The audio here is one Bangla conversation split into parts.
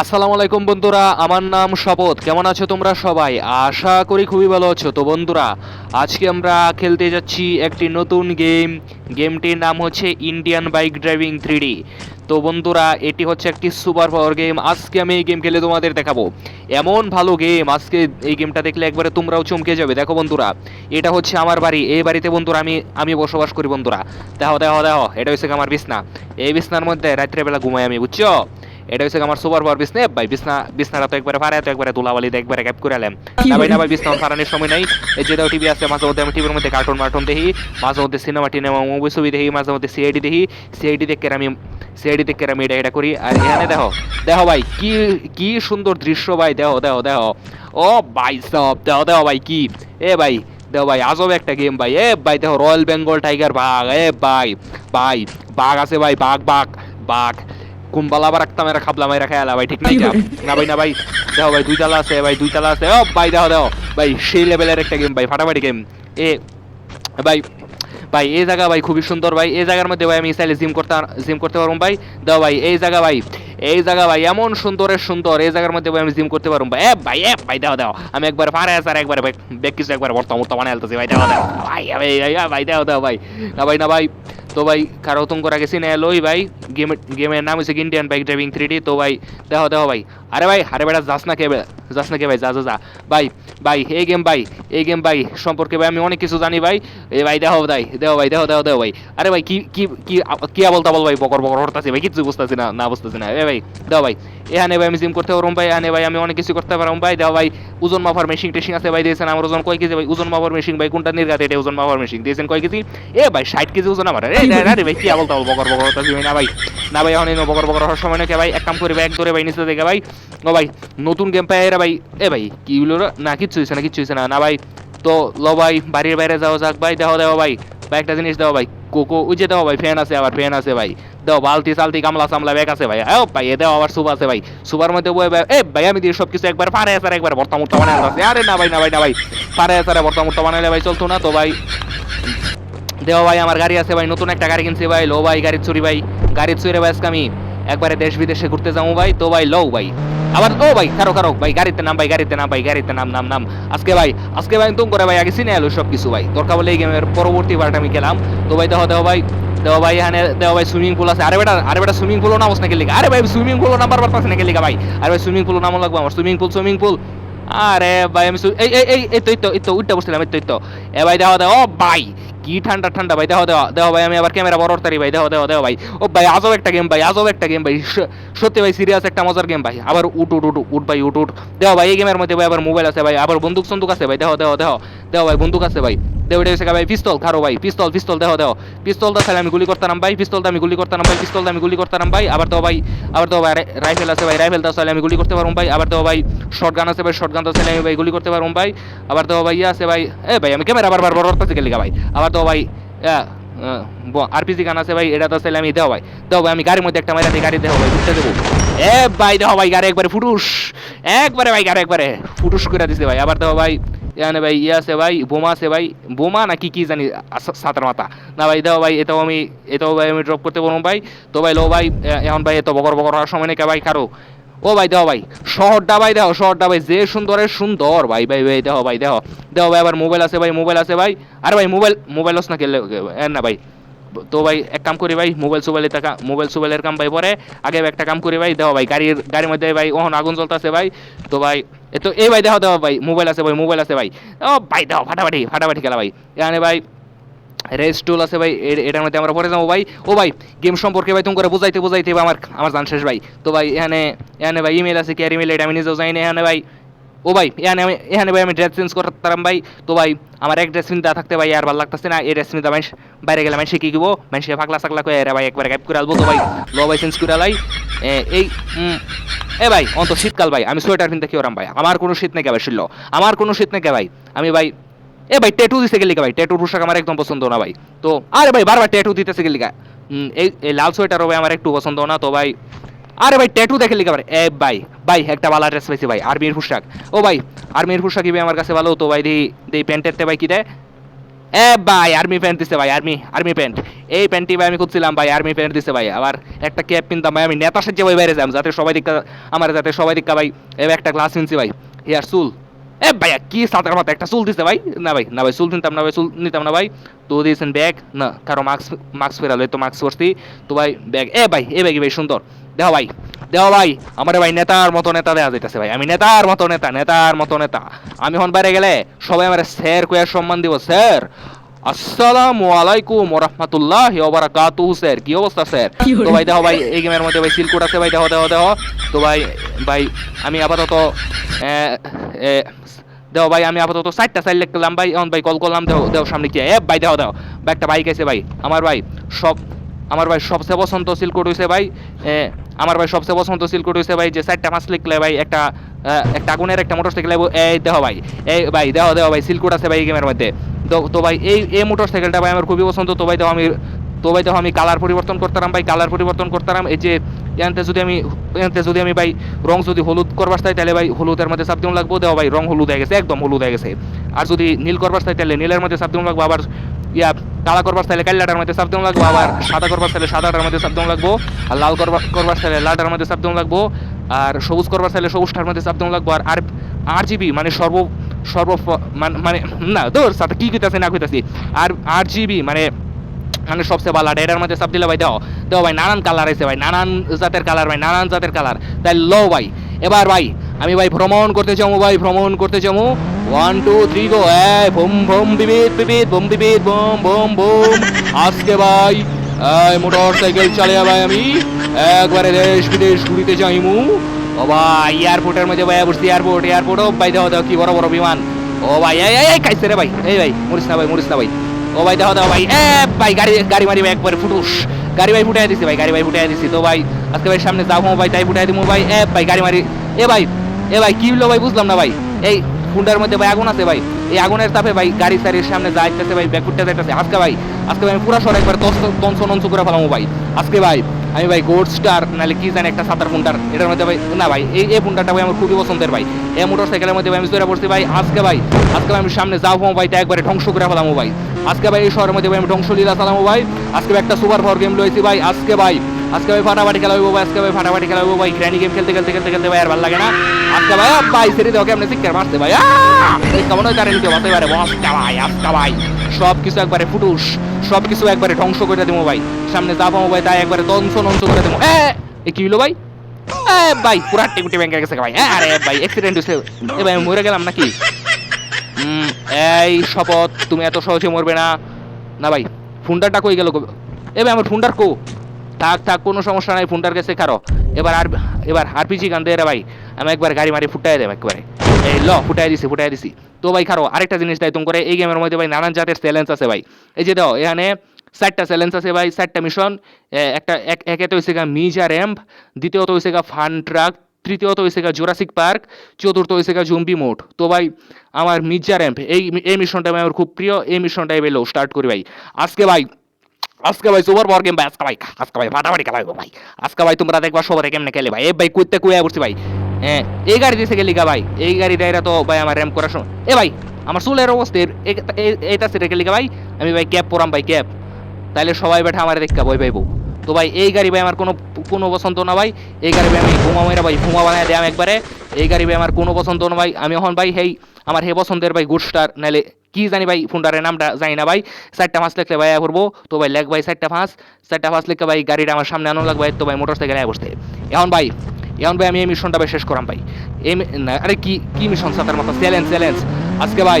আসসালামু আলাইকুম বন্ধুরা, আমার নাম শপথ। কেমন আছো তোমরা সবাই? আশা করি খুবই ভালো আছো। তো বন্ধুরা, আজকে আমরা খেলতে যাচ্ছি একটি নতুন গেম। গেমটির নাম হচ্ছে ইন্ডিয়ান বাইক ড্রাইভিং থ্রি তো বন্ধুরা, এটি হচ্ছে একটি সুপার পাওয়ার গেম আজকে আমি এই গেম খেলে তোমাদের দেখাবো। এমন ভালো গেম আজকে এই গেমটা দেখলে একবারে তোমরাও চমকে যাবে। দেখো বন্ধুরা, এটা হচ্ছে আমার বাড়ি। এই বাড়িতে বন্ধুরা, আমি আমি বসবাস করি বন্ধুরা। দেখো দেখো দেখো, এটা হচ্ছে আমার বিছনা। এই বিছনার মধ্যে রাত্রেবেলা ঘুমাই আমি, বুঝছ? এটা হচ্ছে আমার সুপার পাওয়ার বিছনা ভাই বিছনা বিছনাটা তো একবারে ফাড়ায় তো একবারে তুলাবালি দিয়ে একবারে ক্যাপ করে এলাম না ভাই না ভাই বিছনা ফাড়ানোর সময় নাই। এই যে টিভি আছে মাঝে মধ্যে আমি টিভির মধ্যে কার্টুন মার্টুন দেখি মাঝে মধ্যে সিনেমা টিনেমা মুভি ছবি দেখি মাঝে মধ্যে সিআইডি দেখি। সিআইডি দেখে আমি সিআইডি দেখে আমি এটা এটা করি। আর এখানে দেখো দেখো ভাই কি কি সুন্দর দৃশ্য ভাই দেখো দেখো দেখো। ও ভাই সব দেখো দেখো ভাই কি? এ ভাই দেখো ভাই আজব একটা গেম ভাই। এ ভাই দেখো রয়্যাল বেঙ্গল টাইগার বাঘ এ ভাই ভাই বাঘ আছে ভাই বাঘ বাঘ বাঘ। কুম্বালা আবার একটা মেরা খাবলা মেরা খেয়ালা ভাই ঠিক নাই না ভাই না ভাই। দেখো ভাই দুই তালা আছে ভাই দুই তালা আছে। ও ভাই দেখো দেখো ভাই সেই লেভেলের একটা গেম ভাই ফাটাফাটি গেম এ ভাই ভাই এই জায়গা ভাই খুবই সুন্দর ভাই। এই জায়গার মধ্যে ভাই আমি চাইলে জিম করতে জিম করতে পারব ভাই। দাও ভাই এই জায়গা ভাই এই জায়গা ভাই এমন সুন্দরের সুন্দর এই জায়গার মধ্যে ভাই আমি জিম করতে পারব। ভাই এ ভাই এ ভাই দাও দাও আমি একবার পারে আছে আর একবার বেক কিছু একবার বর্তমান বর্তমান আলতেছি ভাই দাও দাও ভাই ভাই দাও দাও ভাই। না ভাই না ভাই। তো ভাই কারও তুমি করে গেছি না, লই ভাই, গেম গেমের নাম হচ্ছে Indian bike driving three D তো ভাই দেখো দেখো ভাই। আরে ভাই, আরে বেড়া যাস না কে যাস না কে ভাই, যা যা যা। ভাই ভাই, এই গেম ভাই, এই গেম ভাই, সম্পর্কে ভাই আমি অনেক কিছু জানি ভাই। এ ভাই দেখো ভাই দেখো ভাই দেখো দেখো দেখো ভাই। আরে ভাই, কি কি কি কি বলতা বল ভাই, বকর বকর, হরতাছি ভাই কিছু বুঝতেছি না না বুঝতেছি না। এ ভাই দেখো ভাই, এখানে ভাই আমি জিম করতে পারব ভাই, এখানে ভাই আমি অনেক কিছু করতে পারব ভাই। দেখো ভাই, ওজন মাপার মেশিন টেশিং আছে ভাই, দিয়েছেন আমার ওজন কয় কেজি ভাই? ওজন মাপার মেশিন ভাই, কোনটা নির্গাতে এটা ওজন মাপার মেশিন দিয়েছেন কয় কেজি? এ ভাই, ষাট কেজি ওজন আমার আরে ভাই বকর না ভাই, না এক কাম এক ভাই নিচে ভাই নতুন গেম এরা ভাই, এ ভাই, কি না হয়েছে না হয়েছে না না ভাই, তো বাড়ির বাইরে যাক ভাই দেখো দেখো ভাই ভাই, একটা জিনিস ভাই, কোকো ভাই ফ্যান আছে আবার ফ্যান আছে ভাই বালতি গামলা ব্যাগ আছে ভাই ও ভাই আবার আছে ভাই সুপার মধ্যে এ আমি দিয়ে একবার পারে একবার ভর্তা আরে না ভাই না ভাই না ভাই, পারে ভর্তা বানাইলে ভাই, চলতো না তো ভাই। দেও ভাই, আমার গাড়ি আছে ভাই, নতুন একটা গাড়ি কিনছি ভাই, লো ভাই গাড়ির চুরি ভাই গাড়ির চুরি ভাই আজকে আমি একবারে দেশ বিদেশে ঘুরতে যাব ভাই, তো ভাই, লও ভাই। আবার, ও ভাই কারও কারও ভাই, গাড়িতে নাম ভাই, গাড়িতে নাম ভাই, গাড়িতে নাম নাম নাম। আজকে ভাই আজকে ভাই তুম করে ভাই, আগে চিনে এলো সব কিছু ভাই। দরকার বলে এই গেমের পরবর্তী পার্ট আমি গেলাম। তো ভাই দেখো দেখো ভাই দেখো ভাই, এখানে দেখো ভাই সুইমিং পুল আছে। আরে বেটা আরে বেটা সুইমিং পুলও নামস নাকি লিখা আরে ভাই সুইমিং পুলও নাম্বার পারতাছে নাকি লিখা ভাই? আরে ভাই সুইমিং পুলও নাম লাগবে আমার। সুইমিং পুল সুইমিং পুল আরে ভাই, আমি এই এই এই তো এই তো উঠতে বসছিলাম, এই তো এ ভাই দেখো দেখো ও ভাই। কি ঠান্ডা ঠান্ডা ভাই? দেখো দেওয়া দেখো ভাই, আমি আবার ক্যামেরা বড় তারি ভাই। দেখো দেখো দেখো ভাই। ও ভাই, আজব একটা গেম ভাই, আজব একটা গেম ভাই। সত্যি ভাই সিরিয়াস একটা মজার গেম ভাই। আবার উঠ উঠ উঠ উঠ ভাই, উঠ উঠ। দেখো ভাই, এই গেমের মধ্যে ভাই আবার মোবাইল আছে ভাই। আবার বন্দুক সন্দুক আছে ভাই। দেখো দেখো দেখো দেখো ভাই, বন্দুক আছে ভাই। দেখো এটা ভাই, পিস্তল, খারো ভাই, পিস্তল পিস্তল দেখো দেখো পিস্তলটা তাহলে আমি গুলি করতাম ভাই পিস্তলটা আমি গুলি করতাম ভাই পিস্তলটা আমি গুলি করতাম ভাই। আবার তো ভাই, আবার তো ভাই রাইফেল আছে ভাই রাইফেলটা তাহলে আমি গুলি করতে পারব ভাই। আবার তো ভাই শর্ট গান আছে ভাই শর্ট গান তাহলে আমি ভাই গুলি করতে পারব ভাই। আবার তো ভাই ইয়ে আছে ভাই, এ ভাই, আমি ক্যামেরা বারবার বড় করতে গেলি ভাই। আবার তো ভাই আরপিজি গান আছে ভাই, এটা তো চাইলে আমি দেও ভাই। দেও ভাই, আমি গাড়ির মধ্যে একটা মাইরা গাড়ি দেও ভাই ঘুরতে দেবো। এ ভাই দেখো ভাই, গাড়ি একবারে ফুটুস। একবারে ভাই, গাড়ি একবারে ফুটুস করে দিছে ভাই। আবার দেখো ভাই এখানে ভাই ইয়ে আছে ভাই বোমা আছে ভাই বোমা নাকি কি জানি সাতার মাথা না ভাই দাও ভাই এটাও আমি এটাও ভাই আমি ড্রপ করতে পারব ভাই তো ভাই লো ভাই এখন ভাই এত বকর বকর হওয়ার সময় নাকি ভাই কারও ও ভাই দেখো ভাই শহরটা ভাই দেখো শহরটা ভাই যে সুন্দরের সুন্দর ভাই ভাই ভাই দেখো ভাই দেখো দেখো ভাই আবার মোবাইল আছে ভাই মোবাইল আছে ভাই আরে ভাই মোবাইল মোবাইল না খেললে না ভাই তো ভাই এক কাম করি ভাই মোবাইল সোবাইলে টাকা মোবাইল সোবাইলের কাম ভাই পরে আগে একটা কাম করি ভাই দেখো ভাই গাড়ির গাড়ির মধ্যে ভাই ওহন আগুন জ্বলতেছে ভাই তো ভাই এ তো এই ভাই দেখো দেখো ভাই মোবাইল আছে ভাই মোবাইল আছে ভাই। ও ভাই দেখো ফাটাফাটি ফাটাফাটি খেলা ভাই। এখানে ভাই রেস টুল আছে ভাই এটার মধ্যে আমরা পরে যাব ভাই। ও ভাই গেম সম্পর্কে ভাই তুমি করে বুঝাইতে বুঝাইতে আমার আমার জান শেষ ভাই। তো ভাই এখানে এখানে ভাই ইমেল আছে কি আর ইমেল এটা আমি নিজেও জানি না এখানে ভাই। ও ভাই এখানে আমি এখানে ভাই আমি ড্রেস চেঞ্জ করতাম ভাই। তো ভাই আমার এক ড্রেস চিন্তা থাকতে ভাই আর ভালো লাগতেছে না এই ড্রেস চিন্তা মাইস বাইরে গেলে মাইসে কি দিব মাইসে ফাঁকলা সাকলা করে ভাই একবার গাইপ করে আলবো তো ভাই। লো ভাই চেঞ্জ করে আলাই এ, এই এ ভাই, অন্ত শীতকাল ভাই, আমি সোয়েটার কিনতে কি ওরাম ভাই? আমার কোনো শীত নেই ভাই শিল্ল আমার কোনো শীত নেই ভাই? আমি ভাই, এ ভাই ট্যাটু দিতে গেলি ভাই? ট্যাটুর পোশাক আমার একদম পছন্দ না ভাই। তো, আরে ভাই, বারবার ট্যাটু দিতেছে গেলি এই এই লাল সোয়েটারও ভাই আমার একটু পছন্দ না, তো ভাই, আরে ভাই ট্যাটু দেখে লিখা পারে এ ভাই ভাই, একটা ভালো ড্রেস পাইছি ভাই আর্মির পোশাক। ও ভাই আর্মির পোশাকই ভাই আমার কাছে ভালো, তো ভাই দি দি প্যান্টের ভাই কি দেয়? এ ভাই আর্মি প্যান্ট দিছে ভাই আর্মি আর্মি প্যান্ট এই প্যান্টটি ভাই আমি খুঁজছিলাম ভাই আর্মি প্যান্ট দিছে ভাই। আবার একটা ক্যাপ কিনতাম ভাই, আমি নেতা সাজ্জে ভাই বাইরে যাম, যাতে সবাই দিকা আমার যাতে সবাই দিকা ভাই এবার একটা ক্লাস কিনছি ভাই। হেয়ার চুল। এ ভাইয়া কি সাঁতার মাথা একটা চুল দিছে ভাই। না ভাই না ভাই, চুল নিতাম না ভাই, চুল নিতাম না ভাই। তো দিয়েছেন ব্যাগ। না, কারও মাস্ক মাস্ক ফেরালো তো মাস্ক পরছি। তো ভাই, ব্যাগ। এ ভাই, এ ব্যাগই ভাই, সুন্দর। দেহ ভাই দেহ ভাই। আমার ভাই, নেতার মতো নেতা দেওয়া যাইতেছে ভাই। আমি নেতার মতো নেতা, নেতার মতো নেতা। আমি হন বাইরে গেলে সবাই আমার স্যার কয়ার সম্মান দিব, স্যার। আসসালামু আলাইকুম ওরহমতুল্লাহ ওবারাকাতু স্যার। কি অবস্থা স্যার? তো ভাই দেখো ভাই এই গেমের মধ্যে ভাই সিলকোড আছে ভাই দেখো দেখো দেখো। তো ভাই ভাই আমি আপাতত দেখো ভাই আমি আপাতত সাইডটা সাইড লিখলাম ভাই এখন ভাই কল করলাম দেখো দেখো সামনে কি এ ভাই দেখো দেখো। ভাই একটা বাইক আছে ভাই আমার ভাই সব আমার ভাই সবচেয়ে পছন্দ সিলকোড হয়েছে ভাই আমার ভাই সবচেয়ে পছন্দ সিলকোড হয়েছে ভাই, যে সাইডটা মাছ লিখলে ভাই একটা একটা আগুনের একটা মোটর সাইকেল এই দেখো ভাই, এই ভাই, দেখো দেখো ভাই সিলকোড আছে ভাই গেমের মধ্যে। তো তো ভাই, এই এই মোটর সাইকেলটা ভাই আমার খুবই পছন্দ। তো ভাই দেখো আমি, তো ভাই দেখো আমি কালার পরিবর্তন করতাম ভাই কালার পরিবর্তন করতাম এই যে এনতে যদি আমি, এনতে যদি আমি ভাই রং যদি হলুদ করবার চাই, তাহলে ভাই হলুদের মধ্যে সাব দিন লাগবো। দেখো ভাই, রং হলুদ হয়ে গেছে, একদম হলুদ হয়ে গেছে। আর যদি নীল করবার চাই, তাহলে নীলের মধ্যে সাব দিন লাগবো। আবার ইয়া কালা করবার চাইলে কাল্লাটার মধ্যে সাব দিন লাগবো, আবার সাদা করবার চাইলে সাদাটার মধ্যে সাব দিন লাগবো, আর লাল করবার করবার চাইলে লালটার মধ্যে সাব দিন লাগবো, আর সবুজ করবার চাইলে সবুজটার মধ্যে সাব দিন লাগবো, আর আর আর জিবি মানে সর্ব সর্ব মানে মানে না তোর সাথে কি কইতাছি, না কইতাছি, আর আর জিবি মানে মানে সবচেয়ে ভালো এটার মধ্যে সব দিলে ভাই দাও দাও ভাই, নানান কালার আছে ভাই, নানান জাতের কালার ভাই, নানান জাতের কালার তাই লো ভাই, এবার ভাই আমি ভাই ভ্রমণ করতে যাব ভাই ভ্রমণ করতে যাব ওয়ান টু থ্রি গো এই ভুম ভুম বিবিদ বিবিদ বুম বিবিদ বুম বুম বুম আজকে ভাই মোটর সাইকেল চালিয়ে ভাই আমি একবারে দেশ বিদেশ ঘুরিতে যাইমু ও ভাই এয়ারপোর্টের মধ্যে ভাই বসছি এয়ারপোর্ট এয়ারপোর্ট ও ভাই দেখো দেখো কি বড় বড় বিমান। ও ভাই এই, এই খাইছে রে ভাই। এই ভাই মরিস না ভাই মরিস না ভাই। ও ভাই দেখো দেখো ভাই এ ভাই গাড়ি গাড়ি মারি ভাই একবার ফুটুস। গাড়ি ভাই ফুটাই দিছি ভাই গাড়ি ভাই ফুটাই দিছি। তো ভাই আজকে ভাই সামনে যাব ভাই তাই ফুটাই দিমু ভাই। এ ভাই গাড়ি মারি। এ ভাই এ ভাই, কি হলো ভাই? বুঝলাম না ভাই। এই ফুন্ডার মধ্যে ভাই আগুন আছে ভাই। এই আগুনের তাপে ভাই গাড়ি সারির সামনে যাইতেছে ভাই ব্যাক ফুটতে যাইতেছে। আজকে ভাই, আজকে আমি পুরা সর একবার তঞ্চ নঞ্চ করে ফেলামু ভাই। আজকে ভাই, আমি ভাই গোল্ড স্টার নাহলে কি জানি একটা সাতার ফুন্ডার এটার মধ্যে ভাই, না ভাই, এই এই ফুন্ডারটা ভাই আমার খুবই পছন্দের ভাই। এই মোটর সাইকেলের মধ্যে ভাই আমি চলে পড়ছি ভাই। আজকে ভাই, আজকে আমি সামনে যাব ভাই, তা একবারে ধ্বংস করে ফেলামু ভাই। আজকে ভাই এই শহরের মধ্যে ভাই আমি ধ্বংসলীলা চালামু ভাই। আজকে একটা সুপার পাওয়ার গেম লইছি ভাই। আজকে ভাই আজকে ভাই ফাটাফাটি খেলা হইবো ভাই আজকে ভাই ফাটাফাটি খেলা হইবো ভাই। গ্র্যানি গেম খেলতে খেলতে খেলতে খেলতে ভাই আর ভালো লাগে না। আজকে ভাই ভাই সেরে দেওয়া কেমন সিক্কার মারতে ভাই। কেমন হয় তারা নিতে পারতে পারে আজকে ভাই আজকে ভাই। সব কিছু একবারে ফুটুস। সব কিছু একবারে ধ্বংস করে দেবো ভাই। সামনে যাব ভাই তাই একবারে দংশ নংশ করে দেবো এ এ কি হলো ভাই? ভাই পুরা টিকুটি ব্যাংকে গেছে ভাই। এ, আরে ভাই অ্যাক্সিডেন্ট হয়েছে এ ভাই মরে গেলাম নাকি? এই শপথ তুমি এত সহজে মরবে না। না ভাই ফোনটারটা কই গেল? এ ভাই আমার ফোনটার কো? থাক থাক, কোনো সমস্যা নাই, ফোনটার কাছে খারো। এবার আর এবার আরপিজি গান দে রে ভাই। আমি একবার গাড়ি মারি ফুটাই দেব একবারে। এই ল, ফুটাই দিছি ফুটাই দিছি। তো ভাই খারো, আরেকটা জিনিস তাই তুমি করে, এই গেমের মধ্যে ভাই নানান জাতের চ্যালেঞ্জ আছে ভাই। এই যে দাও, এখানে চারটা চ্যালেঞ্জ আছে ভাই, চারটা মিশন একটা এক একেতে হয়েছে গা মিজা র্যাম্প দ্বিতীয়ত হয়েছে গা ফান ট্রাক তৃতীয়ত হয়েছে গা জোরাসিক পার্ক চতুর্থ হয়েছে গা জুম্বি মোড তো ভাই, আমার মির্জা র্যাম্প এই এই মিশনটা ভাই আমার খুব প্রিয়, এই মিশনটাই ভাই লো স্টার্ট করি ভাই। আজকে ভাই আজকে ভাই সুপার পাওয়ার গেম ভাই, আজকে ভাই আজকে ভাই, ফাটাফাটি খেলা ভাই। আজকে ভাই, তোমরা দেখবা সবাই কেমনে খেলে, ভাই। এ ভাই, কুইতে কুয়া বসছি ভাই। হ্যাঁ এই গাড়ি দিয়েছে গেলি গা ভাই? এই গাড়ি দেয় তো, ভাই, আমার র্যাম্প করার সময়। এ ভাই, আমার চুলের অবস্থা এইটা সেটা গেলি গা ভাই? আমি ভাই ক্যাব পরাম, ভাই ক্যাব তাইলে সবাই বেঠা আমার দেখা বই পাইবো। তো ভাই, এই গাড়ি ভাই আমার কোনো কোনো পছন্দ না, ভাই। এই গাড়ি ভাই আমি ঘুমা মেরা ভাই ঘুমা বানায় দেয় একবারে। এই গাড়ি ভাই আমার কোনো পছন্দ না, ভাই। আমি এখন ভাই, হেই, আমার হে পছন্দের, ভাই গুড স্টার নাইলে কি জানি ভাই ফোনটারের নামটা জানি না ভাই। চারটা ফাঁস লিখলে ভাই করব তো ভাই লেখ ভাই চারটা ফাঁস চারটা ফাঁস লিখে ভাই গাড়িটা আমার সামনে আনো লাগবে তো ভাই মোটর সাইকেলে বসতে এখন ভাই এখন ভাই আমি এই মিশনটা ভাই শেষ করাম ভাই। এই আরে কি কি মিশন সাতার মাথা চ্যালেঞ্জ চ্যালেঞ্জ। আজকে ভাই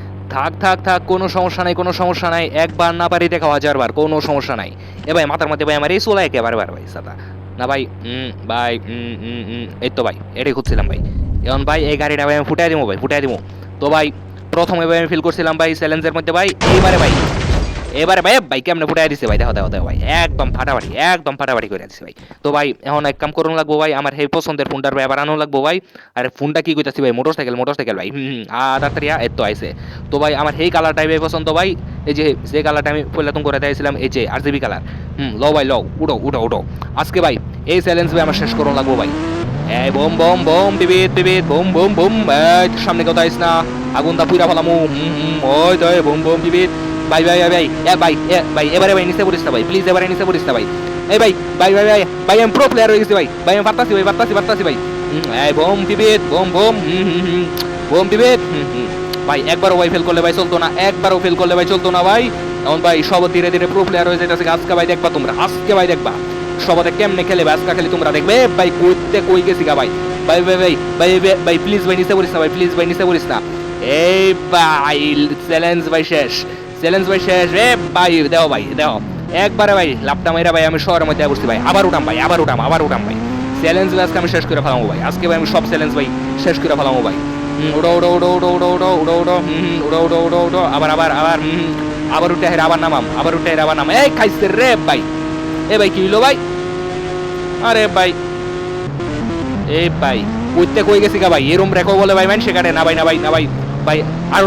থাক থাক থাক, কোনো সমস্যা নাই, কোনো সমস্যা নাই। একবার না পারি দেখা হাজার বার কোনো সমস্যা নাই। এ ভাই, মাথার মধ্যে ভাই আমার এই চলে একেবারে বার ভাই, সাদা। না ভাই ভাই এই তো ভাই, এটাই খুঁজছিলাম ভাই। এখন ভাই, এই গাড়িটা ভাই আমি ফুটাই দিবো ভাই, ফুটাই দিবো তো ভাই, প্রথমে ভাই আমি ফিল করছিলাম ভাই চ্যালেঞ্জের মধ্যে ভাই, এইবারে ভাই এবারে ভাই ভাই কেমনে ফুটাই দিছে ভাই? দেখো দেখো দেখো ভাই একদম ফাটাফাটি একদম ফাটাফাটি করে দিছে ভাই। তো ভাই এখন এক কাম করুন লাগবো ভাই আমার সেই পছন্দের ফোনটার ভাই আবার আনো লাগবো ভাই। আর ফোনটা কি কইতাছি ভাই মোটরসাইকেল মোটরসাইকেল ভাই। হুম হুম, আ তাড়াতাড়ি আ, এই তো আইছে। তো ভাই আমার সেই কালারটাই ভাই পছন্দ ভাই। এই যে যে কালারটা আমি পয়লাতুন করে দিয়েছিলাম এই যে আরজিবি কালার হুম লও ভাই লও উঠো উঠো উঠো আজকে ভাই এই চ্যালেঞ্জ ভাই আমার শেষ করুন লাগবো ভাই। এই বোম বোম বোম বিবিদ বিবিদ বোম বোম বোম সামনে কথা আইস না। আগুনটা পুরা ফেলামু হুম হুম ওই তো বোম বোম বিবিদ ভাই ভাই ভাই ভাই এ ভাই এ ভাই এবারে ভাই নিচে পড়িস ভাই প্লিজ এবারে নিচে পড়িস ভাই এই ভাই ভাই ভাই ভাই ভাই আমি প্রো প্লেয়ার হয়ে গেছি ভাই ভাই আমি পারতাছি ভাই পারতাছি পারতাছি ভাই এই বোম বিবিদ বোম বোম বোম বিবিদ ভাই একবারও ভাই ফেল করলে ভাই চলতো না একবারও ফেল করলে ভাই চলতো না ভাই এখন ভাই সব ধীরে ধীরে প্রো প্লেয়ার হয়ে যাইতেছে আজকে ভাই দেখবা তোমরা আজকে ভাই দেখবা সবাতে কেমনে খেলে ভাই আজকে খেলে তোমরা দেখবে ভাই কইতে কই গেছি গা ভাই ভাই ভাই ভাই ভাই ভাই ভাই প্লিজ ভাই নিচে পড়িস না ভাই প্লিজ ভাই নিচে পড়িস না এই ভাই চ্যালেঞ্জ ভাই শেষ চ্যালেঞ্জ ভাই শেষ রে ভাই দেও ভাই দেও একবারে ভাই লাপটা মাইরা ভাই আমি শহরের মধ্যে বসছি ভাই আবার উঠাম ভাই আবার উঠাম আবার উঠাম ভাই চ্যালেঞ্জ ভাই আজকে আমি শেষ করে ফেলামো ভাই আজকে ভাই আমি সব চ্যালেঞ্জ ভাই শেষ করে ফেলামো ভাই উড়ো উড়ো উড়ো উড়ো উড়ো উড়ো উড়ো উড়ো হুম, উড়ো উড়ো উড়ো উড়ো আবার আবার আবার হুম, আবার উঠে হেরে আবার নামাম আবার উঠে হেরে আবার নামাম এই খাইছে রে ভাই এ ভাই কি হইল ভাই আরে ভাই এ ভাই কইতে কই গেছি গা ভাই এরম রেখো বলে ভাই মান সেখানে না ভাই না ভাই না ভাই ভাই আর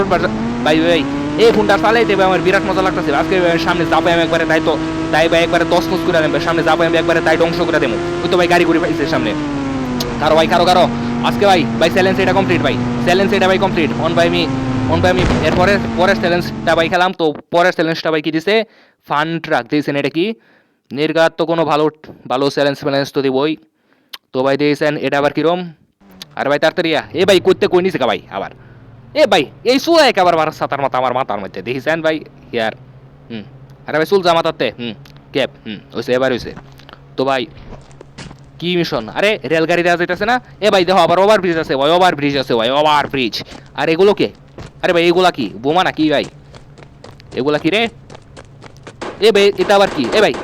ভাই ভাই এই ফোনটা চালাইতে আমার বিরাট মজা লাগতেছে। আজকে সামনে যাব আমি একবারে তাই তো তাই ভাই একবারে দশ নস করে দেবো, সামনে যাব আমি একবারে তাই ধ্বংস করে দেবো। ওই তো ভাই গাড়ি করে পাইছে সামনে। কারও ভাই, কারও কারও। আজকে ভাই ভাই চ্যালেঞ্জ এটা কমপ্লিট ভাই। চ্যালেঞ্জ এটা ভাই কমপ্লিট অন ভাই আমি অন ভাই আমি এরপরে, পরের চ্যালেঞ্জটা ভাই খেলাম, তো পরের চ্যালেঞ্জটা ভাই কি দিছে? ফান ট্রাক দিয়েছেন এটা কি? নির্গাত তো কোনো ভালো ভালো চ্যালেঞ্জ ফ্যালেঞ্জ তো দিবই। তো ভাই দিয়েছেন, এটা আবার কিরম? আর ভাই, তাড়াতাড়ি এ ভাই করতে কই নিছে ভাই? আবার। এ ভাই, এই চুল এক আবার আমার সাতার মাথা আমার মাথার মধ্যে, দেখিছেন ভাই? ইয়ার, হুম। আরে ভাই, চুল যা মাথাতে হুম, ক্যাপ, হুম হয়েছে এবার হয়েছে তো ভাই, কি মিশন আরে, রেলগাড়ি দেওয়া যাইতেছে না? এ ভাই, দেখো, আবার ওভার ব্রিজ আছে ভাই ওভার ব্রিজ আছে ভাই ওভার ব্রিজ আর এগুলো কে? আরে ভাই, এগুলা কি? বোমা না কি ভাই? এগুলা কি রে? এ ভাই, এটা আবার কি? এ ভাই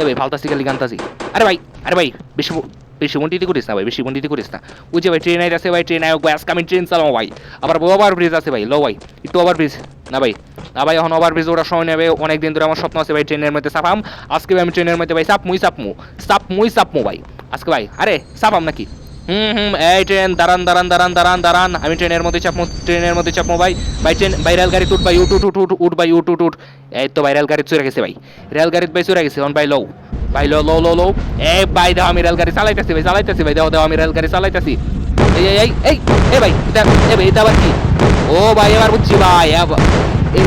এ ভাই ফালতাসি খালি গান্তাসি। আরে ভাই আরে ভাই, বেশি ব- বেশি বন্ডিতি করিস না ভাই, বেশি বন্ডিতি করিস না। ওই যে ভাই ট্রেন আছে ভাই ট্রেন আয়োগ ভাই আজকে আমি ট্রেন চালাবো ভাই। আবার ওভার ব্রিজ আছে ভাই লো ভাই, একটু ওভার ব্রিজ না ভাই না ভাই, এখন ওভার ব্রিজ ওটা সময় নেবে অনেক দিন ধরে আমার স্বপ্ন আছে ভাই ট্রেনের মধ্যে সাফাম আজকে আমি ট্রেনের মধ্যে ভাই চাপমুই, চাপমু, চাপমুই সাপমু ভাই। আজকে ভাই, আরে সাপাম নাকি? হুম হুম, এই ট্রেন, দাঁড়ান দাঁড়ান দাঁড়ান দাঁড়ান দাঁড়ান। আমি ট্রেনের মধ্যে চাপমু ট্রেনের মধ্যে চাপমু ভাই। ভাই, ট্রেন, ভাই, রেলগাড়ি উঠ ভাই উঠ উঠ উঠ উঠ উঠ ভাই উঠ উঠ উঠ এই তো, ভাই, রেলগাড়ি চড়ে গেছে, ভাই। রেলগাড়িতে ভাই চড়ে গেছে, অন, ভাই, লও। ভাই লো লো লো লো এই, ভাই, দাও, আমি রেলগাড়ি চালাইতেছি, ভাই চালাইতেছি, ভাই, দাও দাও, আমি রেলগাড়ি চালাইতেছি। এই এই এই এই ভাই এটা এই, ভাই, এটা আবার কি? ও, ভাই, এবার বুঝছি, ভাই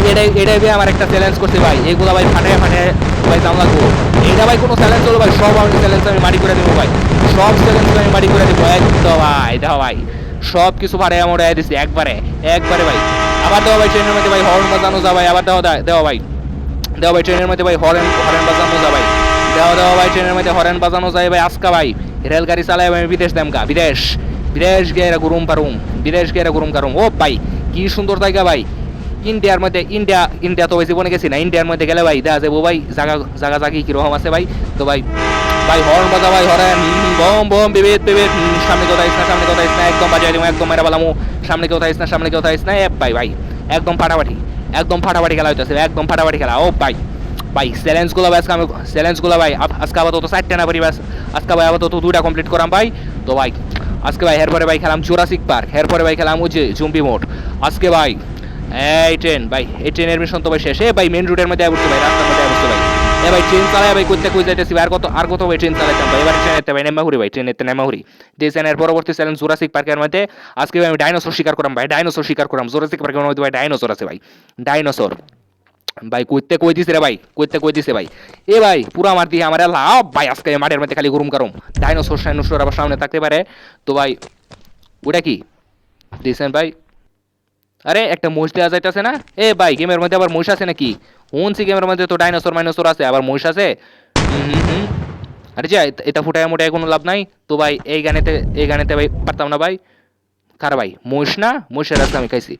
এটাই এটাই আমার একটা চ্যালেঞ্জ করছে, ভাই। এগুলো, ভাই, ফাটে ফাটে। ভাই, দাম লাগবো এটা ভাই কোনো চ্যালেঞ্জ হলো ভাই, সব আমি চ্যালেঞ্জ আমি মারি করে দেবো ভাই। সব চ্যালেঞ্জ আমি মারি করে দেবো একদম ভাই দেখো ভাই। সব কিছু ফাটে আমার দিচ্ছি একবারে একবারে ভাই। আবার দেওয়া ভাই ট্রেনের মধ্যে ভাই, হর্ন বাজানো যা ভাই, আবার দেওয়া দেওয়া ভাই। দেওয়া ভাই ট্রেনের মধ্যে ভাই, হরেন হরেন বাজানো যা ভাই। দেওয়া দেওয়া ভাই ট্রেনের মধ্যে হরেন বাজানো যায় ভাই, আজকা ভাই। রেলগাড়ি চালাই আমি বিদেশ দেমকা বিদেশ। বিদেশ গিয়ে গুরুম পারুম, বিদেশ গিয়ে গুরুম কারুম। ও ভাই, কি সুন্দর জায়গা ভাই। ইন্ডিয়ার মধ্যে, ইন্ডিয়া ইন্ডিয়া তো ভাই জীবনে গেছি না, ইন্ডিয়ার মধ্যে গেলে ভাই দেখা যাব ভাই, জাগা জাগা জাগি কীরকম আছে ভাই? তো ভাই ভাই, হর্ন বাজা ভাই, হরেন বম বম বিবেদ বিবেদ সামনে থাইস না, সামনে থাইস না, একদম বাজাই একদম মেরা বালামু সামনে থাইস না, সামনে থাইস না, এ ভাই ভাই, একদম ফাটাফাটি একদম ফাটাফাটি খেলা হইতেছে, একদম ফাটাফাটি খেলা, ও ভাই ভাই চ্যালেঞ্জগুলো ভাই, আজকে আমি চ্যালেঞ্জগুলো ভাই আজকে আপাতত চারটে না পারি, ব্যাস, আজকে ভাই আবার তো দুইটা কমপ্লিট করাম ভাই, তো ভাই, আজকে ভাই, এরপরে ভাই খেলাম জুরাসিক পার্ক, এরপরে ভাই খেলাম ওই যে জুম্পি মোড, আজকে ভাই এই ট্রেন ভাই, এই ট্রেনের মিশন তো ভাই শেষ। এ ভাই মেন রুটের মধ্যে বসছে ভাই, রাস্তার মধ্যে বসছে ভাই। এ ভাই ট্রেন চালায়, ভাই, কইতে কই যাইতেছি। আর কত আর কত ভাই ট্রেন চালাইতাম ভাই? এবার ট্রেনেতে ভাই নেমাহুরি ভাই ট্রেনেতে নেমাহুরি দিয়েছেন এর পরবর্তী চ্যালেঞ্জ জুরাসিক পার্কের মধ্যে, আজকে আমি ডাইনোসর শিকার করাম ভাই ডাইনোসর শিকার করাম। জুরাসিক পার্কের মধ্যে ভাই ডাইনোসর আছে ভাই ডাইনোসর ভাই, কইতে কই দিছে রে ভাই, কইতে কই দিছে ভাই। এ ভাই, পুরা মার দিয়ে আমার আল্লাহ ভাই, আজকে মাঠের মধ্যে খালি গরম গরম ডাইনোসর সাইনোসর আবার সামনে থাকতে পারে। তো ভাই ওটা কি? দিয়েছেন ভাই আরে, একটা মোষ দেওয়া যাইতেছে না? এ ভাই, গেমের মধ্যে আবার মোষ আছে নাকি? শুনছি গেমের মধ্যে তো ডাইনোসর মাইনোসর আছে? আবার মহিষ আছে। আরে যা এটা ফুটায় মোটায় কোনো লাভ নাই? তো ভাই, এই গানেতে এই গানেতে ভাই পারতাম না ভাই। কার ভাই? মোষ না? মোষের রাস্তা আমি খাইছি।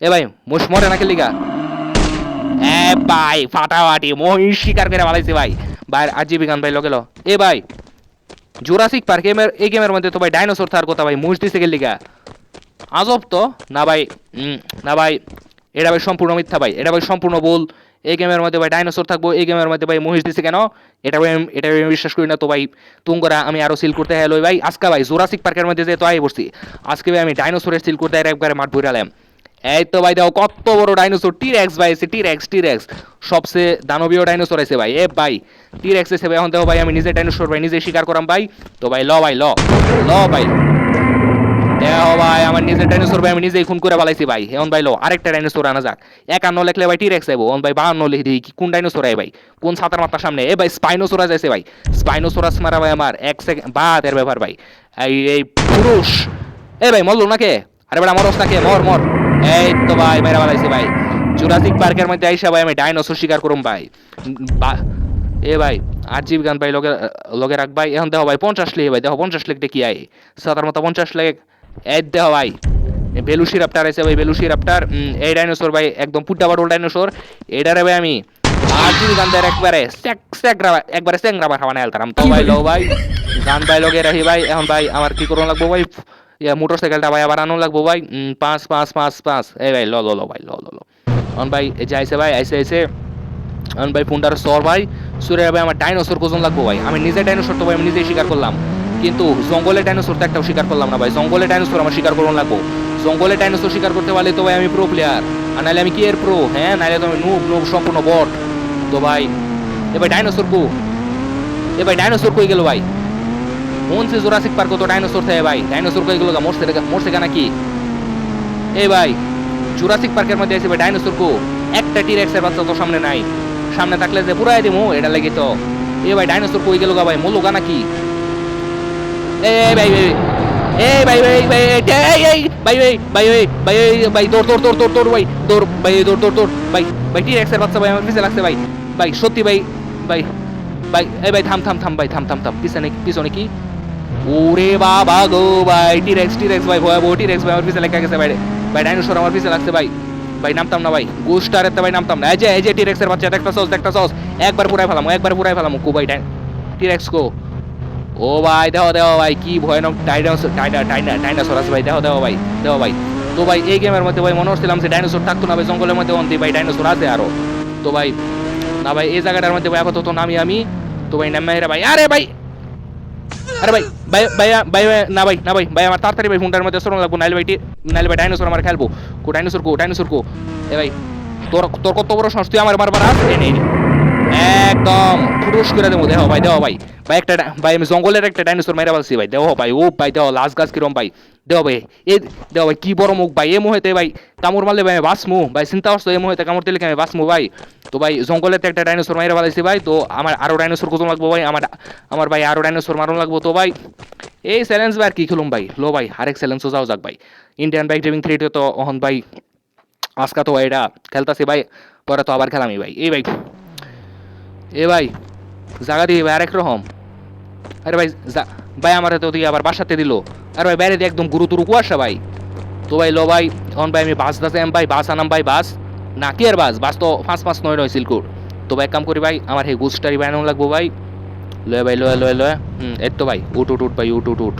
এ ভাই মহিষ মরে না খেলিগা এ ভাই, ফাটাফাটি, মহিষ শিকার করে ভাই। ভাই আজীবী গান ভাই এ ভাই জুরাসিক পার্ক এই গেমের মধ্যে তো ভাই ডাইনোসর থার কথা ভাই মহিষ দিছে গেলিগা আজব তো। না ভাই না ভাই, এটা ভাই সম্পূর্ণ মিথ্যা ভাই, এটা ভাই সম্পূর্ণ ভুল। এই গেমের মধ্যে ভাই ডাইনোসর থাকব, এই গেমের মধ্যে ভাই মহিষ দিছে কেন? এটা ভাই এটা আমি বিশ্বাস করি না তো ভাই। তুঙ্গরা, আমি আরও সিল করতে হ্যালো ভাই। আজকে ভাই জোরাসিক পার্কের মধ্যে যে তো আই বসছি আজকে ভাই আমি ডাইনোসরের সিল করতে একবারে মাঠ ভরালাম এই তো ভাই দেখো কত বড় ডাইনোসর টিরেক্স ভাই এসে টিরেক্স টিরেক্স সবচেয়ে দানবীয় ডাইনোসর আছে ভাই, এ ভাই। টি টিরেক্স এসে ভাই, এখন দেখো ভাই আমি নিজে ডাইনোসর ভাই নিজে শিকার করাম ভাই। তো ভাই ল ভাই, ল। ল ভাই। দেখো ভাই, আমার নিজের ডাইনোসর ভাই, আমি নিজেই খুন করে ফেলাইছি ভাই। এখন ভাই, লো, আরেকটা ডাইনোসর আনা যাক। একান্ন লেখলে ভাই টিরেক্স আইবো এখন ভাই, বাহান্ন লিখে দিই কোন ডাইনোসর আই ভাই? কোন সাতার মাথার সামনে? এ ভাই স্পাইনোসোরাস আছে ভাই। স্পাইনোসোরাস মারা ভাই আমার এক সেকেন্ড বাদ এর ব্যাপার ভাই। এই এই পুরুষ। এ ভাই, মরলো নাকে? আরে ভাই মরস নাকে? মর মর। এই তো ভাই, মেরা ফেলাইছি ভাই। জুরাসিক পার্কের মধ্যে আইসা ভাই, আমি ডাইনোসর শিকার করুম ভাই। এ ভাই আর জীব গান ভাই, লগে লগে রাখ ভাই। এখন দেখো ভাই, পঞ্চাশ লিখে ভাই, দেখো পঞ্চাশ লিখতে কি আয়? সাতার মতো পঞ্চাশ লেখ এই দেখো ভাই। বেলুসি রাপ্টার আছে ভাই বেলুসি রাপ্টার এই ডাইনোসর ভাই, একদম পুট্টা বাটল ডাইনোসর এটারে ভাই আমি আর জীব গান দেয় একবারে একবারে স্যাং রাবা খাওয়া নেলতাম তো ভাই লো ভাই, গান ভাই লগে রাখি ভাই। এখন ভাই আমার কি করুন লাগবো ভাই? মোটর সাইকেলটা ভাই আবার আনো লাগবো ভাই। পাঁচ পাঁচ পাঁচ পাঁচ। এই ভাই ল ল ল ভাই ল ল ল এখন ভাই, এই যে আইসে ভাই আইসে আইসে অন ভাই, ফোনটার সর ভাই। সুরে ভাই, আমার ডাইনোসর কোজন লাগবো ভাই? আমি নিজে ডাইনোসর তো ভাই, আমি নিজেই শিকার করলাম। কিন্তু জঙ্গলে ডাইনোসর তো একটাও শিকার করলাম না ভাই। জঙ্গলে ডাইনোসর আমার শিকার করুন লাগবো। জঙ্গলে ডাইনোসর শিকার করতে পারলে তো ভাই আমি প্রো প্লেয়ার আর নাহলে আমি কি এর প্রো হ্যাঁ নাহলে তো আমি নুব নুব সম্পূর্ণ বট তো ভাই, এ ভাই ডাইনোসর কো? এ ভাই ডাইনোসর কই গেল ভাই? কোন সে জোরাসিক পার্ক তো ডাইনোসর থাকে ভাই? ডাইনোসর কই গেল মরছে মরছে কেনা কি এই ভাই জুরাসিক পার্কের মধ্যে আছে ভাই ডাইনোসর কো? একটা টিরেক্স এর বাচ্চা তো সামনে নাই। সামনে থাকলে যে পুরাই দিমু, এটা লাগি তো। এ ভাই ডাইনোসর কই গেল গা ভাই? মলো নাকি? এই ভাই ভাই এই ভাই ভাই ভাই এই এই ভাই ভাই ভাই ভাই ভাই ভাই দৌড় দৌড় দৌড় দৌড় দৌড় ভাই দৌড় ভাই দৌড় দৌড় দৌড় ভাই ভাই টিরেক্স এর বাচ্চা ভাই আমার পিছে লাগছে ভাই ভাই সত্যি ভাই ভাই ভাই এই ভাই থাম থাম থাম ভাই থাম থাম থাম পিছনে পিছনে কি ওরে বাবা গো ভাই টিরেক্স টিরেক্স ভাই ভয়াবহ টিরেক্স ভাই আমার পিছে লেখা গেছে ভাই ভাই ডাইনোসর আমার পিছে লাগছে ভাই ভাই নামতাম না ভাই গোস্টারের ভাই নামতাম না এই যে এই যে টিরেক্সের বাচ্চা একটা সস একটা সস একবার পুরাই ফেলাম একবার পুরাই ফেলাম কো ভাই টিরেক্স কো ও ভাই, দেখো দেও ভাই, কি ভয়ানক ডাইনোসর ডাইনা ডাইনা ডাইনোসর আছে ভাই দেও দেও ভাই দেও ভাই। তো ভাই, এই গেমের মধ্যে ভাই মনে হচ্ছিলাম যে ডাইনোসর থাকতো না, ভাই, জঙ্গলের মধ্যে অন্তি ভাই ডাইনোসর আছে আরও। তো ভাই, না ভাই, এই জায়গাটার মধ্যে ভাই আপাতত নামি আমি। তো ভাই, নামে ভাই, আরে ভাই! আরে ভাই ভাই ভাই ভাই না ভাই না ভাই ভাই, আমার তাড়াতাড়ি ভাই ফোনটার মধ্যে সরণ লাগবো, নাইলে ভাই নাইলে ভাই ডাইনোসর আমার খেলব। কো ডাইনোসর কো ডাইনোসর কো। এ ভাই, তোর তোর কত বড় তুই আমার বারবার আস এ নেই একদম ফুটুস করে দেবো। দেহ ভাই দেহ ভাই। ভাই একটা ভাই, আমি জঙ্গলের একটা ডাইনোসর মেরে বলছি ভাই। দেহ ভাই, ও ভাই, দেহ, লাশ গাছ কিরম ভাই। দেহ ভাই, এ দেহ ভাই, কি বড় মুখ ভাই, এ মুহেতে ভাই। কামড় মারলে ভাই বাঁচমু। ভাই, চিন্তা করছ, এ মুহেতে কামড় দিলে আমি বাঁচমু ভাই? তো ভাই, জঙ্গলেতে একটা ডাইনোসর মেরে ফেলাইছি ভাই। তো আমার আরও ডাইনোসর কত লাগবো ভাই। আমার আমার ভাই আরও ডাইনোসর মারুন লাগবো তো ভাই। এই চ্যালেঞ্জ ভাই আর কি খেলুম ভাই। লো ভাই, আরেক চ্যালেঞ্জও যাও যাক ভাই। ইন্ডিয়ান বাইক ড্রাইভিং থ্রিতে তো অহন ভাই, আজকা তো এটা খেলতাছি ভাই, পরে তো আবার খেলামি ভাই। এই ভাই এ ভাই জায়গা দিয়ে ভাই আরেক রকম। আরে ভাই ভাই আমার তো তুই আবার বাসাতে দিল। আরে ভাই, বাইরে দিয়ে একদম গুরুতুরু কুয়াশা ভাই। তো ভাই, লো ভাই, এখন ভাই আমি বাস দাসে ভাই, বাস আনাম ভাই, বাস। না, কি আর বাস? বাস তো পাঁচ পাঁচ নয় নয় সিলকুর। তো ভাই কাম করি ভাই, আমার সেই গুস্টারি বানানো লাগবো ভাই। লয় ভাই লয় লয় লয় হুম, এই তো ভাই, উঠ উঠ উঠ ভাই, উঠ উঠ উঠ।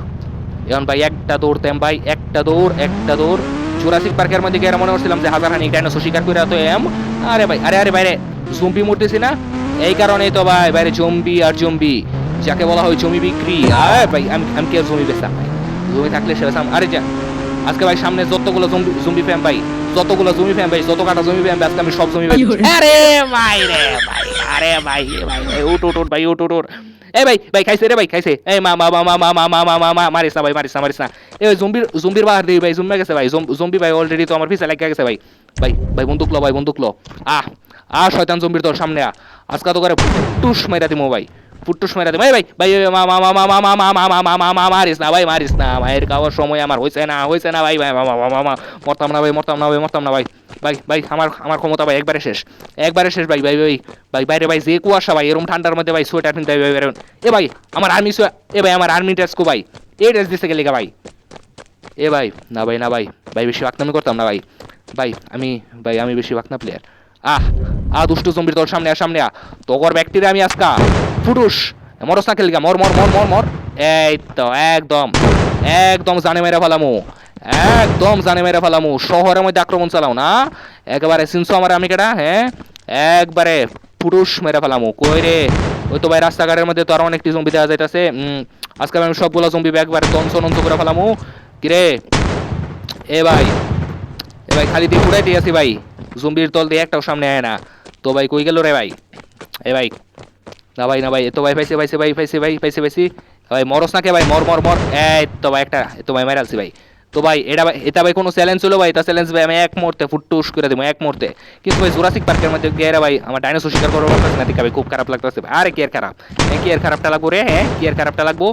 এখন ভাই, একটা দৌড়তাম ভাই, একটা দৌড় একটা দৌড়। জুরাসিক পার্কের মধ্যে গিয়ে মনে করছিলাম যে হাজার হানি ডাইনোসর শিকার করে এম। আরে ভাই, আরে আরে বাইরে জম্বি মরতেছি না? এই কারণেই তো ভাই বাইরে জম্বি আর জম্বি যাকে বলা হয় জমি বিক্রি। আরে ভাই আমি আমি কে জমি বেচাম ভাই? জমি থাকলে সে বেচাম আরে যা আজকে ভাই সামনে যতগুলো জম্বি জম্বি ফ্যাম ভাই যতগুলো জমি ফ্যাম ভাই যত কাটা জমি ফ্যাম আজকে আমি সব জমি ভাই আরে ভাই রে ভাই আরে ভাই ভাই উঠ উঠ উঠ ভাই উঠ উঠ উঠ। এই ভাই ভাই খাইছে রে ভাই খাইছে। এই মা মা মা মা মা মা মা মা মা মা মারিস না ভাই মারিস না মারিস না। এই ভাই জম্বির জম্বির বাহার দিই ভাই জম্বি গেছে ভাই জম- জম্বি ভাই অলরেডি তো আমার পিছে লাগা গেছে ভাই। ভাই ভাই বন্দুক লো ভাই বন্দুক লো। আহ আ শয়তান জম্বির তোর সামনে আ আজকে তো করে টুস মাইরা দিমো ভাই ফুটুস মাইরা দিমো ভাই ভাই এই মা মা মা মা মা মা মা মা মা মা মা মা মারিস না ভাই মারিস না মায়ের খাওয়ার সময় আমার হইছে না হইছে না ভাই ভাই মা মা মা মা মরতাম না ভাই মরতাম না ভাই মরতাম না ভাই ভাই ভাই আমার আমার ক্ষমতা ভাই একবারে শেষ একবারে শেষ ভাই ভাই ভাই ভাই বাইরে ভাই যে কুয়াশা ভাই এরকম ঠান্ডার মধ্যে ভাই সোয়েটার কিনতে ভাই বেরোন এ ভাই আমার আর্মি এ ভাই আমার আর্মি ড্রেস কো ভাই এই ড্রেস দিতে গেলে ভাই এ ভাই না ভাই না ভাই ভাই বেশি বাকনামি করতাম না ভাই ভাই আমি ভাই আমি বেশি বাকনা প্লেয়ার আহ আ দুষ্টু জম্বির তোর সামনে আ সামনে আ তোর ব্যাকটেরিয়া আমি আজকা। ফুটুস। মরস না খেলগা, মর মর মর মর মর। এই তো, একদম একদম জানে মেরে ফেলামু। একদম জানে মেরে ফেলামু। শহরের মধ্যে আক্রমণ চালাও না। একেবারে চিনছো আমার আমি কেটা হ্যাঁ একবারে পুরুষ মেরে ফেলামু। কই রে? ওই তো ভাই রাস্তাঘাটের মধ্যে তো আরও অনেকটি জম্বি দেওয়া যাইতেছে। আজকে আমি সবগুলো জম্বি একবারে দংশ নংস করে ফেলামু। কিরে? এ ভাই এ ভাই, খালি দিয়ে পুরাই দিয়েছি ভাই। জম্বির তল দিয়ে একটাও সামনে আয় না। তো ভাই, কই গেল রে ভাই? এ ভাই, না ভাই না ভাই, এ তো ভাই পাইছে পাইছে, ভাই পাইছে ভাই, পাইছে, পাইছি। ভাই, মরস না কে ভাই? মর মর মর। এই তো ভাই, একটা তো ভাই মেরালছি ভাই। তো ভাই, এটা ভাই এটা ভাই, কোনো চ্যালেঞ্জ হলো ভাই? এটা চ্যালেঞ্জ ভাই, আমি এক মুহূর্তে ফুটটুস করে দেবো, এক মুহূর্তে। কিন্তু ভাই জুরাসিক পার্কের মধ্যে গিয়ে ভাই, আমার ডাইনোসর শিকার করব না দেখে ভাই? খুব খারাপ লাগতেছে আরে, কি এর খারাপ? হ্যাঁ কি এর খারাপটা লাগবো রে? হ্যাঁ কি এর খারাপটা লাগবো?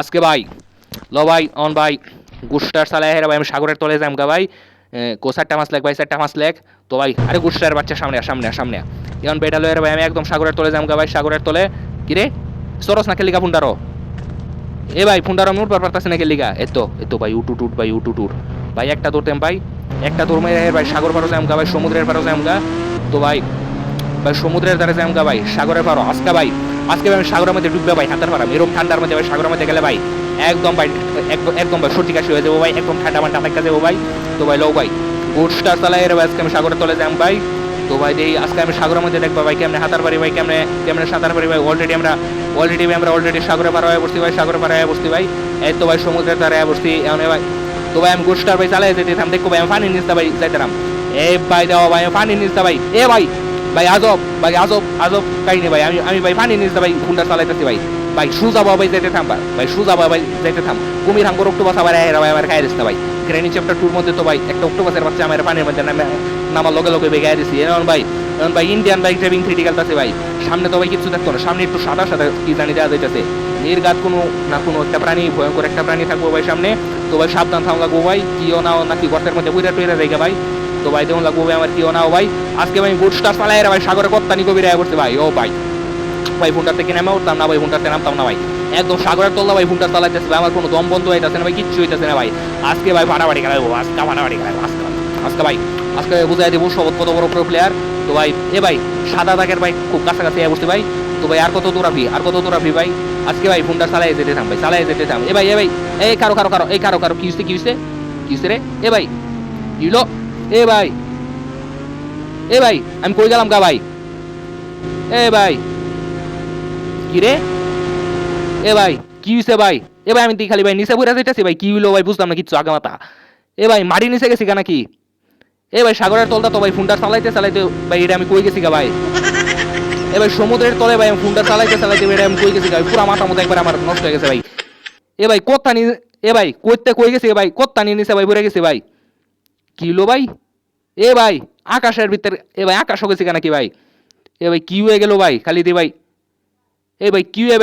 আজকে ভাই, লো ভাই, অন ভাই, গুস্টার চালায় হেরা ভাই, আমি সাগরের তলে যাম গা ভাই। কো চারটা মাছ লেখ চারটা মাছ লেখ। তো ভাই, আরে গুস্টার বাচ্চা, সামনে সামনে সামনে এখন বেটা লয়ের ভাই, আমি একদম সাগরের তলে যাম গা ভাই, সাগরের তলে। কিরে সরস না খেলিকা ফুন্ডারো? এ ভাই, ফুন্ডারো আমি উঠবার পারতাছি না খেলিকা এতো এতো ভাই উট উট ভাই উট উট ভাই, একটা ধরতেম ভাই, একটা দৌড় মেরে ভাই, সাগর পারো যাম গা ভাই, সমুদ্রের পারো যাম গা। তো ভাই ভাই, সমুদ্রের ধারে যাম গা ভাই, সাগরের পারো, আজকে ভাই, আজকে আমি সাগরের মধ্যে ডুববে ভাই, হাতার পারাম এরকম ঠান্ডার মধ্যে ভাই, সাগরের মধ্যে গেলে ভাই। একদম ভাই একদম ভাই সর্দি কাশি হয়ে যাব ভাই, একদম ঠান্ডা মান্ডা একটা যাব ভাই। তো ভাই লো ভাই, গুড স্টার চালাই এর আজকে আমি সাগরের তলে যাম ভাই। তো ভাই এই আজকে আমি সাগরের মধ্যে দেখব ভাই, কেমনে হাতার পারি ভাই, কেমনে কেমনে সাঁতার পারি ভাই অলরেডি আমরা অলরেডি আমরা অলরেডি সাগরে পার হয়ে বসছি ভাই, সাগরে পার হয়ে বসছি ভাই। এই তো ভাই, সমুদ্রের ধারে বসছি, এমন ভাই। তো ভাই, আমি গুড স্টার ভাই চালাই যেতে থাম দেখব ভাই, আমি পানি নিস্তা ভাই যাইতাম এ ভাই দেওয়া ভাই, আমি পানি নিস্তা ভাই, এ ভাই ভাই, আজব ভাই, আজব আজব কাহিনী ভাই, আমি আমি ভাই পানি নিস্তা ভাই ফুলটা চালাইতেছি ভাই। ভাই সুজা ভাই, যাইতে থাম, ভাই। সুজা ভাই, যাইতে থাম। কুমির হাঙ্গর অক্টোপাস আবার এরা, ভাই আমার খাই দিস ভাই। গ্রেনি চ্যাপ্টার টুর মধ্যে তো, ভাই, একটা অক্টোপাসের বাচ্চা আমার পানির মধ্যে নামে, নামার লগে লগে বেগে দিছি এমন ভাই এমন ভাই ইন্ডিয়ান বাইক ড্রাইভিং ক্রিটিক্যাল আছে ভাই। সামনে তো, ভাই কিছু দেখতো না। সামনে একটু সাদা সাদা কি জানি দেওয়া যাইতেছে। নির্গাত কোনো না কোনো একটা প্রাণী, ভয়ঙ্কর একটা প্রাণী থাকব, ভাই, সামনে। তো, ভাই, সাবধান থাকা লাগবো, ভাই। কিও নাও নাকি গর্তের মধ্যে বুইরা টুইরা জায়গা ভাই। তো, ভাই দেখুন লাগবো, ভাই, আমার কিও নাও, ভাই। আজকে ভাই গুড স্টার চালাই ভাই, সাগরে কত্তানি কবির করছে ভাই। ও, ভাই। ভাই ফোনটার থেকে নামে উঠতাম না ভাই ফোনটাতে নামতাম না ভাই। একদম সাগরের তল্লা ভাই ফোনটা চালাইতেছে আমার কোনো দম বন্ধ হইতেছে না ভাই, কিচ্ছু হইতেছে না ভাই। আজকে ভাই ফাটাফাটি খেলাবো আজকে ফাটাফাটি খেলাবো আজকে আজকে ভাই, আজকে বুঝাই দেবো সবত কত বড় প্রো প্লেয়ার তো ভাই, এ ভাই, সাদা দাগের ভাই, খুব কাছাকাছি আয় বসছে ভাই। তো ভাই, আর কত দৌড়াবি, আর কত দৌড়াবি ভাই? আজকে ভাই ফোনটা চালাই যেতে থাম ভাই চালাই যেতে থাম। এ ভাই এ ভাই, এই কারও কারও কারও, এই কারও কারও, কি হচ্ছে কি হচ্ছে কি হচ্ছে রে? এ ভাই ইলো এ ভাই এ ভাই, আমি কই গেলাম গা ভাই? এ ভাই কি রে এ ভাই কি হইছে ভাই এ ভাই আমি তুই খালি ভাই নিচে বইরা যাইতেছি ভাই কি হইল ভাই বুঝলাম না কিচ্ছু আগা মাথা এ ভাই মাটি নিচে গেছি কেন কি এ ভাই সাগরের তলটা তো ভাই ফোনটা চালাইতে চালাইতে ভাই এটা আমি কই গেছি গা ভাই এ ভাই সমুদ্রের তলে ভাই আমি ফোনটা চালাইতে চালাইতে এটা আমি কই গেছি গা পুরো মাথা মতো একবার আমার নষ্ট হয়ে গেছে ভাই এ ভাই কোত্তা নি এ ভাই কইতে কই গেছি ভাই কোত্তা নিয়ে নিচে ভাই পড়ে গেছি ভাই কি হলো ভাই এ ভাই আকাশের ভিতরে এ ভাই আকাশ হয়ে গেছে কেন কি ভাই এ ভাই কি হয়ে গেল ভাই খালি দি ভাই এ ভাই কি ভাই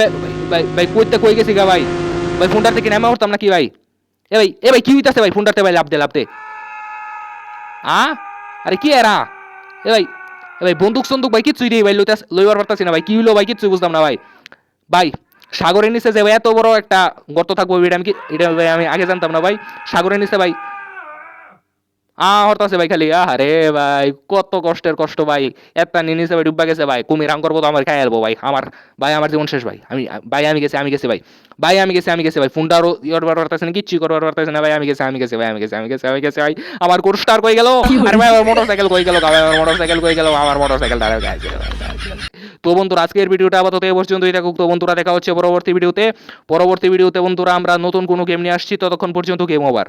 ভাই ভাই কইতে কই গেছি গা ভাই ভাই ফোনটার থেকে নামা উঠতাম নাকি ভাই এ ভাই এ ভাই কি হইতাছে ভাই ফোনটাতে ভাই লাভ দে লাভ দে আ আরে কি এরা এ ভাই এ ভাই বন্দুক সন্দুক ভাই কিচ্ছুই নেই ভাই লইতাস লইবার পারতাছি না ভাই কি হইল ভাই কিচ্ছুই বুঝলাম না ভাই ভাই সাগরের নিচে যে ভাই এত বড় একটা গর্ত থাকব এটা আমি কি এটা ভাই আমি আগে জানতাম না ভাই সাগরের নিচে ভাই আ হরতাছে ভাই খালি আরে ভাই, কত কষ্টের কষ্ট ভাই। একটা নিনিসে ভাই ডুববা গেছে ভাই, কুমির আম করব তো আমার খাই আলবো ভাই, আমার ভাই, আমার জীবন শেষ ভাই। আমি ভাই, আমি গেছি আমি গেছি ভাই। ভাই, আমি গেছি আমি গেছি ভাই ফোনটারও ইয়র বার পারতেছে না কিচ্ছু করবার পারতেছে না ভাই, আমি গেছি আমি গেছি, ভাই, আমি গেছি আমি গেছি আমি গেছি ভাই। আমার কোর্সটার কই গেল? আরে ভাই, আমার মোটরসাইকেল কই গেল ভাই আমার মোটরসাইকেল কই গেল, আমার মোটরসাইকেল দাঁড়ায় গেছে তো বন্ধুরা, আজকের ভিডিওটা আপাতত এই পর্যন্তই থাকুক। তো বন্ধুরা, দেখা হচ্ছে পরবর্তী ভিডিওতে। পরবর্তী ভিডিওতে বন্ধুরা, আমরা নতুন কোনো গেম নিয়ে আসছি। ততক্ষণ পর্যন্ত গেম ওভার